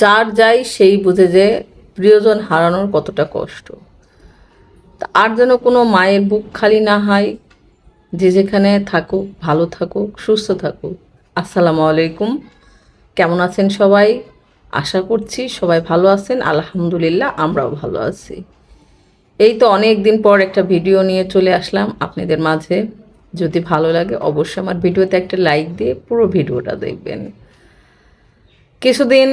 যার যাই সেই বুঝে যে প্রিয়জন হারানোর কতটা কষ্ট। আর যেন কোনো মায়ের বুক খালি না হয়, যে যেখানে থাকুক, ভালো থাকুক, সুস্থ থাকুক। আসসালামু আলাইকুম। কেমন আছেন সবাই? আশা করছি সবাই ভালো আছেন। আলহামদুলিল্লাহ, আমরাও ভালো আছি। এই তো অনেক দিন পর একটা ভিডিও নিয়ে চলে আসলাম আপনাদের মাঝে। যদি ভালো লাগে অবশ্যই আমার ভিডিওতে একটা লাইক দিয়ে পুরো ভিডিওটা দেখবেন। কিছুদিন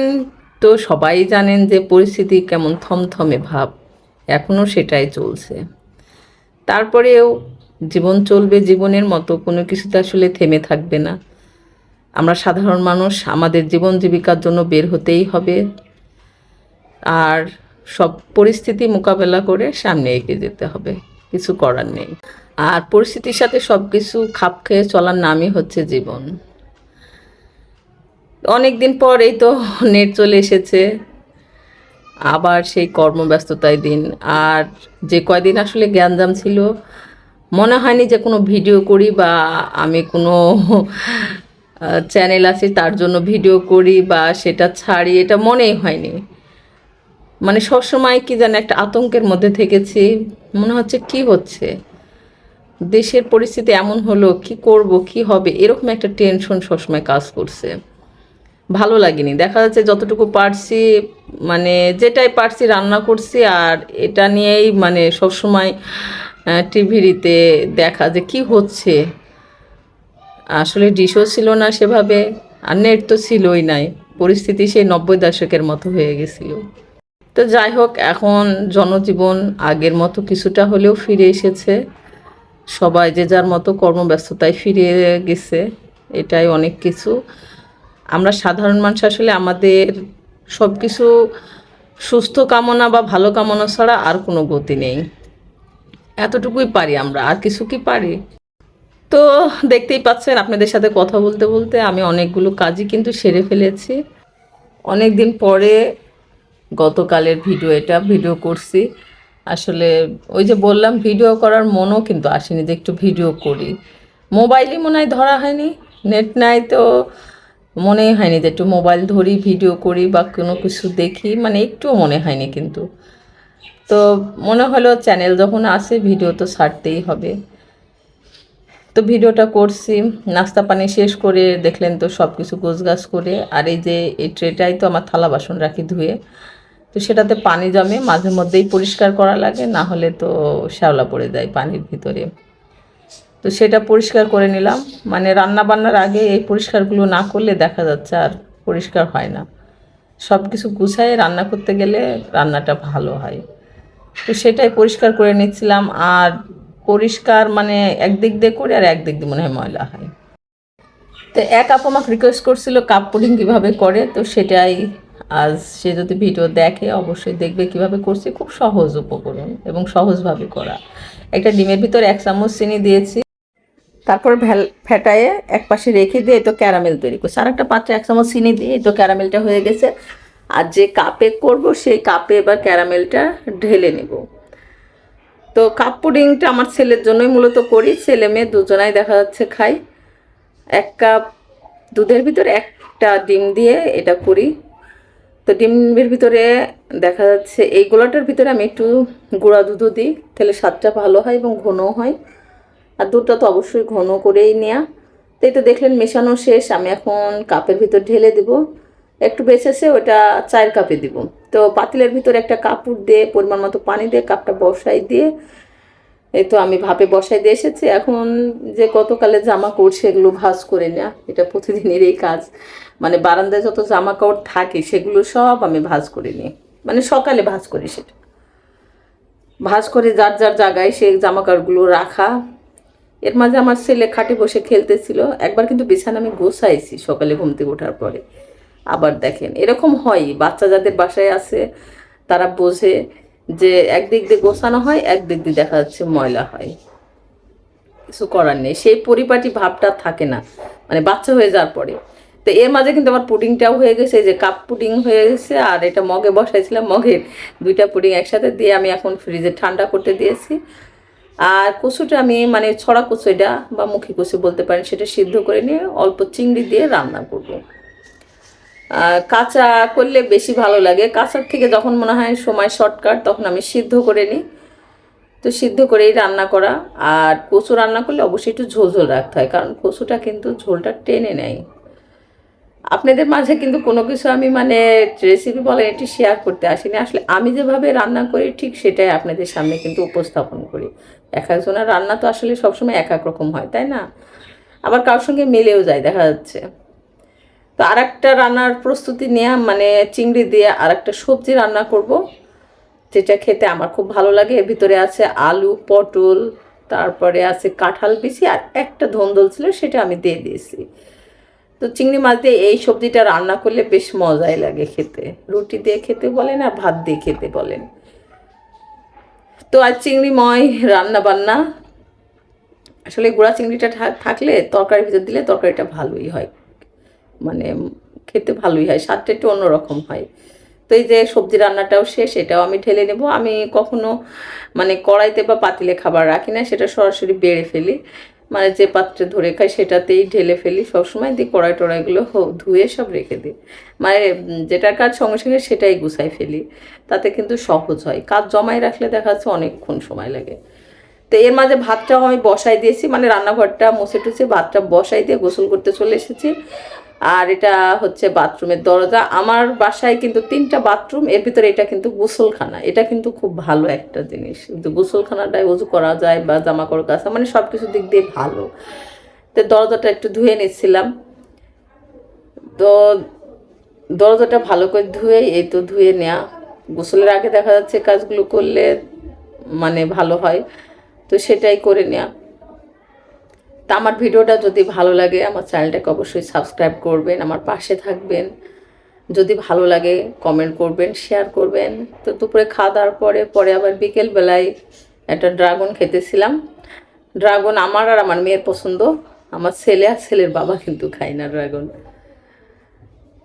তো সবাই জানেন যে পরিস্থিতি কেমন থমথমে ভাব এখনও সেটাই চলছে। তারপরেও জীবন চলবে জীবনের মতো, কোনো কিছুতে আসলে থেমে থাকবে না। আমরা সাধারণ মানুষ, আমাদের জীবন জীবিকার জন্য বের হতেই হবে। আর সব পরিস্থিতি মোকাবেলা করে সামনে এগিয়ে যেতে হবে, কিছু করার নেই। আর পরিস্থিতির সাথে সব কিছু খাপ খেয়ে চলার নামই হচ্ছে জীবন। অনেক দিন পর এই তো নেট চলে এসেছে। আবার সেই কর্মব্যস্ততায় দিন। আর যে কয়দিন আসলে জ্ঞানজাম ছিল, মনে হয়নি যে কোনো ভিডিও করি বা আমি কোনো চ্যানেল আছে তার জন্য ভিডিও করি বা সেটা ছাড়ি, এটা মনেই হয়নি। মানে সবসময় কি যেন একটা আতঙ্কের মধ্যে থেকেছি, মনে হচ্ছে কি হচ্ছে? দেশের পরিস্থিতি এমন হলো, কি করব, কি হবে? এরকম একটা টেনশন সবসময় কাজ করছে। ভালো লাগেনি। দেখা যাচ্ছে যতটুকু পারছি মানে যেটাই পারছি রান্না করছি আর এটা নিয়েই মানে সবসময় টিভিতে দেখা যে কি হচ্ছে। আসলে ডিশও ছিল না সেভাবে, আর নেট তো ছিলই নাই। পরিস্থিতি সেই নব্বই দশকের মতো হয়ে গেছিল। তো যাই হোক, এখন জনজীবন আগের মতো কিছুটা হলেও ফিরে এসেছে। সবাই যে যার মতো কর্মব্যস্ততায় ফিরে গেছে, এটাই অনেক কিছু। আমরা সাধারণ মানুষ আসলে আমাদের সব কিছু সুস্থ কামনা বা ভালো কামনা ছাড়া আর কোনো গতি নেই। এতটুকুই পারি আমরা, আর কিছু কি পারি? তো দেখতেই পাচ্ছেন, আপনাদের সাথে কথা বলতে বলতে আমি অনেকগুলো কাজই কিন্তু সেরে ফেলেছি। অনেক দিন পরে গতকালের ভিডিও এটা, ভিডিও করছি। আসলে ওই যে বললাম, ভিডিও করার মনও কিন্তু আসেনি যে একটু ভিডিও করি। মোবাইলই মনে হয় ধরা হয়নি, নেট নাই তো মনেই হয়নি যে একটু মোবাইল ধরি, ভিডিও করি বা কোনো কিছু দেখি মানে একটুও মনে হয়নি কিন্তু। তো মনে হলো চ্যানেল যখন আসে, ভিডিও তো ছাড়তেই হবে। তো ভিডিওটা করছি, নাস্তা পানি শেষ করে দেখলেন তো সব কিছু গোছগাছ করে, আর এই যে এই ট্রেটাই তো আমার থালা বাসন রাখি ধুয়ে। তো সেটাতে পানি জমে মাঝে মধ্যেই পরিষ্কার করা লাগে, না হলে তো শ্যাওলা পড়ে যায় পানির ভিতরে। তো সেটা পরিষ্কার করে নিলাম। মানে রান্না বান্নার আগে এই পরিষ্কারগুলো না করলে দেখা যাচ্ছে আর পরিষ্কার হয় না। সব কিছু গুছায় রান্না করতে গেলে রান্নাটা ভালো হয়। তো সেটাই পরিষ্কার করে নিচ্ছিলাম আর পরিষ্কার মানে একদিক দিয়ে করে আর একদিক দিয়ে মনে হয় ময়লা হয়। তো এক আপু আমাকে রিকোয়েস্ট করছিল কাপ পুডিং কীভাবে করে, তো সেটাই আজ সে যদি ভিডিও দেখে অবশ্যই দেখবে কীভাবে করছি। খুব সহজ উপকরণ এবং সহজভাবে করা। একটা ডিমের ভিতরে এক চামচ চিনি দিয়েছি। তারপর ভ্যাল ফেটায়ে এক পাশে রেখে দিয়ে তো ক্যারামেল তৈরি করছি। আর একটা পাত্রে এক চামচ চিনি দিয়ে তো ক্যারামেলটা হয়ে গেছে। আর যে কাপে করব, সেই কাপে এবার ক্যারামেলটা ঢেলে নেব। তো কাপ পুডিংটা আমার ছেলের জন্যই মূলত করি। ছেলে মেয়ে দুজনাই দেখা যাচ্ছে খাই। এক কাপ দুধের ভিতরে একটা ডিম দিয়ে এটা করি। তো ডিমের ভিতরে দেখা যাচ্ছে, এই গোলাটার ভিতরে আমি একটু গুঁড়া দুধও দিই। তাহলে স্বাদটা ভালো হয় এবং ঘনও হয়। আর দুধটা তো অবশ্যই ঘন করেই নেওয়া তো এই তো দেখলেন মেশানো শেষ, আমি এখন কাপের ভিতর ঢেলে দিব। একটু বেঁচেছে ওটা চায়ের কাপে দিব। তো পাতিলের ভিতরে একটা কাপড় দিয়ে, পরিমাণ মতো পানি দিয়ে কাপটা বসাই দিয়ে, এই তো আমি ভাপে বসাই দিয়ে এসেছি। এখন যে গতকালে জামা কাপড় সেগুলো ভাজ করে নেওয়া এটা প্রতিদিনের এই কাজ। মানে বারান্দায় যত জামা কাপড় থাকে সেগুলো সব আমি ভাজ করে নিই। মানে সকালে ভাজ করি সেটা। ভাজ করে যার যার জায়গায় সেই জামা কাপড়গুলো রাখা এর মাঝে আমার ছেলে খাটে বসে খেলতেছিল। একবার কিন্তু বিছানা আমি গোছাইছি সকালে ঘুম থেকে ওঠার পরে। আবার দেখেন, এরকম হয়, বাচ্চা যাদের বাসায় আছে, তারা বোঝে যে একদিক দিয়ে গোছানো হয় একদিক দিয়ে দেখা যাচ্ছে ময়লা হয়। কিছু করার নেই, সেই পরিপাটি ভাবটা থাকে না মানে বাচ্চা হয়ে যাওয়ার পরে। তো এর মাঝে কিন্তু আমার পুডিংটাও হয়ে গেছে যে কাপ পুডিং হয়ে গেছে, আর এটা মগে বসাইছিলাম, মগের দুইটা পুডিং একসাথে দিয়ে আমি এখন ফ্রিজে ঠান্ডা করতে দিয়েছি। আর কচুটা আমি মানে ছড়া কচু এটা বা মুখী কচু বলতে পারেন, সেটা সিদ্ধ করে নিয়ে অল্প চিংড়ি দিয়ে রান্না করব। কাঁচা করলে বেশি ভালো লাগে। কাঁচার থেকে যখন মনে হয় সময় শর্টকাট তখন আমি সিদ্ধ করে নিই। তো সিদ্ধ করেই রান্না করা। আর কচু রান্না করলে অবশ্যই একটু ঝোল ঝোল রাখতে হয়, কারণ কচুটা কিন্তু ঝোলটা টেনে নেয়। আপনাদের মাঝে কিন্তু কোনো কিছু আমি মানে রেসিপি বলে এটি শেয়ার করতে আসিনি। আসলে আমি যেভাবে রান্না করি, ঠিক সেটাই আপনাদের সামনে কিন্তু উপস্থাপন করি। এক একজনের রান্না তো আসলে সবসময় এক এক রকম হয়, তাই না? আবার কারোর সঙ্গে মিলেও যায়, দেখা যাচ্ছে। তো আর একটা রান্নার প্রস্তুতি নেওয়া মানে চিংড়ি দিয়ে আর একটা সবজি রান্না করব, যেটা খেতে আমার খুব ভালো লাগে। এর ভিতরে আছে আলু, পটল, তারপরে আছে কাঁঠাল বিচি আর একটা ধন্দল ছিল, সেটা আমি দিয়ে দিয়েছি। তো চিংড়ি মাছ দিয়ে এই সবজিটা রান্না করলে বেশ মজাই লাগে খেতে। রুটি দিয়ে খেতে বলেন আর ভাত দিয়ে খেতে বলেন। তো আর চিংড়িময় রান্না বান্না। আসলে গুঁড়া চিংড়িটা থাকলে তরকারির ভিতর দিলে তরকারিটা ভালোই হয়। মানে খেতে ভালোই হয়, স্বাদটা একটু অন্যরকম হয়। তো এই যে সবজি রান্নাটাও শেষ, এটাও আমি ঢেলে নেব। আমি কখনো মানে কড়াইতে বা পাতিলে খাবার রাখি না, সেটা সরাসরি বেড়ে ফেলি। মানে যে পাত্রে ধরে খাই সেটাতেই ঢেলে ফেলি। সবসময় দিই কড়াই টড়াইগুলো ধুয়ে সব রেখে দিই। মানে যেটার কাজ সঙ্গে সঙ্গে সেটাই গুছাই ফেলি। তাতে কিন্তু সহজ হয়। কাজ জমাই রাখলে দেখা যাচ্ছে অনেকক্ষণ সময় লাগে। তো এর মাঝে ভাতটাও আমি বসাই দিয়েছি। মানে রান্নাঘরটা মুছে টুছে ভাতটা বসাই দিয়ে গোসল করতে চলে এসেছি। আর এটা হচ্ছে বাথরুমের দরজা। আমার বাসায় কিন্তু তিনটা বাথরুম, এর ভিতরে এটা কিন্তু গোসলখানা। এটা কিন্তু খুব ভালো একটা জিনিস। কিন্তু গোসলখানাটায় উজু করা যায় বা জামা কাপড় কাচা মানে সব কিছু দিক দিয়ে ভালো। তো দরজাটা একটু ধুয়ে নিচ্ছিলাম। তো দরজাটা ভালো করে ধুয়ে এই তো ধুয়ে নেওয়া গোসলের আগে দেখা যাচ্ছে কাজগুলো করলে মানে ভালো হয়। তো সেটাই করে নেওয়া তা আমার ভিডিওটা যদি ভালো লাগে, আমার চ্যানেলটাকে অবশ্যই সাবস্ক্রাইব করবেন, আমার পাশে থাকবেন। যদি ভালো লাগে কমেন্ট করবেন শেয়ার করবেন। তো দুপুরে খাওয়া দাওয়ার পরে পরে আবার বিকেল বেলায় একটা ড্রাগন খেতেছিলাম। ড্রাগন আমার আর আমার মেয়ের পছন্দ। আমার ছেলে আর ছেলের বাবা কিন্তু খায় না ড্রাগন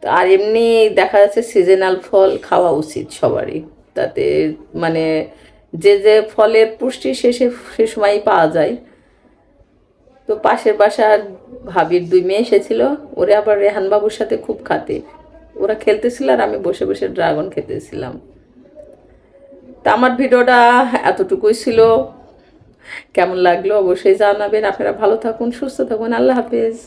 তো আর এমনি দেখা যাচ্ছে সিজনাল ফল খাওয়া উচিত সবারই। তাতে মানে যে যে ফলের পুষ্টি শেষে সে সময়ই পাওয়া যায়। তো পাশের বাসার ভাবির দুই মেয়ে এসেছিল। ওরে আবার রেহান বাবুর সাথে খুব খাতে। ওরা খেলতেছিল আর আমি বসে বসে ড্রাগন খেতেছিলাম। তা আমার ভিডিওটা এতটুকুই ছিল। কেমন লাগল অবশ্যই জানাবেন। আপনারা ভালো থাকুন, সুস্থ থাকুন। আল্লাহ হাফেজ।